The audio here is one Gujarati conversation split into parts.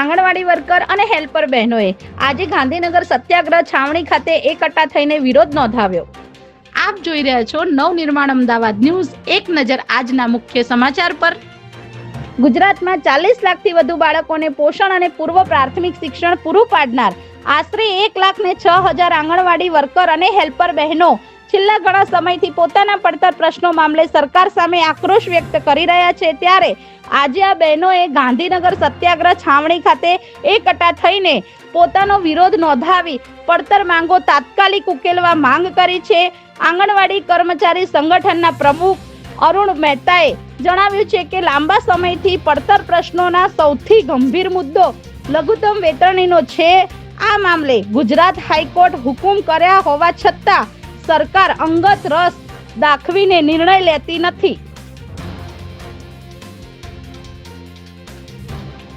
આંગણવાડી વર્કર અને હેલ્પર બહેનોએ આજે ગાંધીનગર સત્યાગ્રહ છાવણી ખાતે એકઠા થઈને વિરોધ નોંધાવ્યો. આપ જોઈ રહ્યા છો નવનિર્માણ અમદાવાદ ન્યૂઝ, એક નજર આજના મુખ્ય સમાચાર પર. ગુજરાતમાં ચાલીસ લાખથી વધુ બાળકોને પોષણ અને પૂર્વ પ્રાથમિક શિક્ષણ પૂરું પાડનાર. આશરે એક લાખ ને છ હજાર આંગણવાડી વર્કર અને હેલ્પર બહેનો છેલ્લા ઘણા સમયથી પોતાના પડતર પ્રશ્નો મામલે સરકાર સામે આક્રોશ વ્યક્ત કરી રહ્યા છે. ત્યારે આજે આ બહેનોએ ગાંધીનગર સત્યાગ્રહ છાવણી ખાતે એકઠા થઈને પોતાનો વિરોધ નોંધાવી પડતર માંગો તાત્કાલિક ઉકેલવા માંગ કરી છે. આંગણવાડી કર્મચારી સંગઠનના પ્રમુખ અરુણ મહેતાએ જણાવ્યું છે કે લાંબા સમયથી પડતર પ્રશ્નોના સૌથી ગંભીર મુદ્દો લઘુત્તમ વેતરણીનો છે. આ મામલે ગુજરાત હાઈકોર્ટ હુકુમ કર્યા હોવા છતાં સરકાર અંગત રસ દાખવીને નિર્ણય લેતી નથી.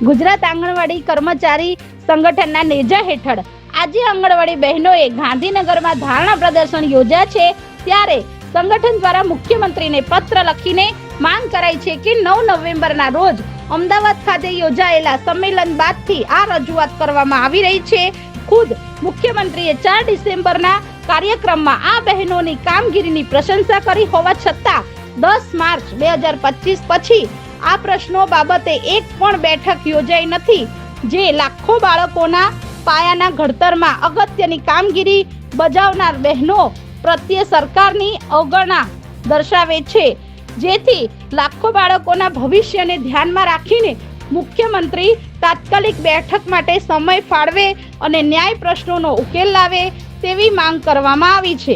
ગુજરાત આંગણવાડી કર્મચારી સંગઠનના નેજા હેઠળ આજે આંગણવાડી બહેનોએ ગાંધીનગરમાં ધારણા પ્રદર્શન યોજ્યા છે, ત્યારે સંગઠન દ્વારા મુખ્યમંત્રીને પત્ર લખીને માંગ કરાઈ છે કે નવ નવેમ્બરના રોજ અમદાવાદ ખાતે યોજાયેલા સંમેલન બાદથી આ રજૂઆત કરવામાં આવી રહી છે. ખુદ મુખ્યમંત્રીએ ચાર ડિસેમ્બરના કાર્યક્રમમાં આ બહેનોની કામગીરીની પ્રશંસા કરી હોવા છતાં દસ માર્ચ બે હજાર પચીસ પછી આ પ્રશ્નો બાબતે એક પણ બેઠક યોજાઈ નથી, જે લાખો બાળકોના પાયાના ઘડતરમાં અગત્યની કામગીરી બજાવનાર બહેનો પ્રત્યે સરકારની અવગણના દર્શાવે છે. જેથી લાખો બાળકોના ભવિષ્યને ધ્યાનમાં રાખીને મુખ્યમંત્રી તાત્કાલિક બેઠક માટે સમય ફાળવે અને ન્યાય પ્રશ્નોનો ઉકેલ લાવે તેવી માંગ કરવામાં આવી છે.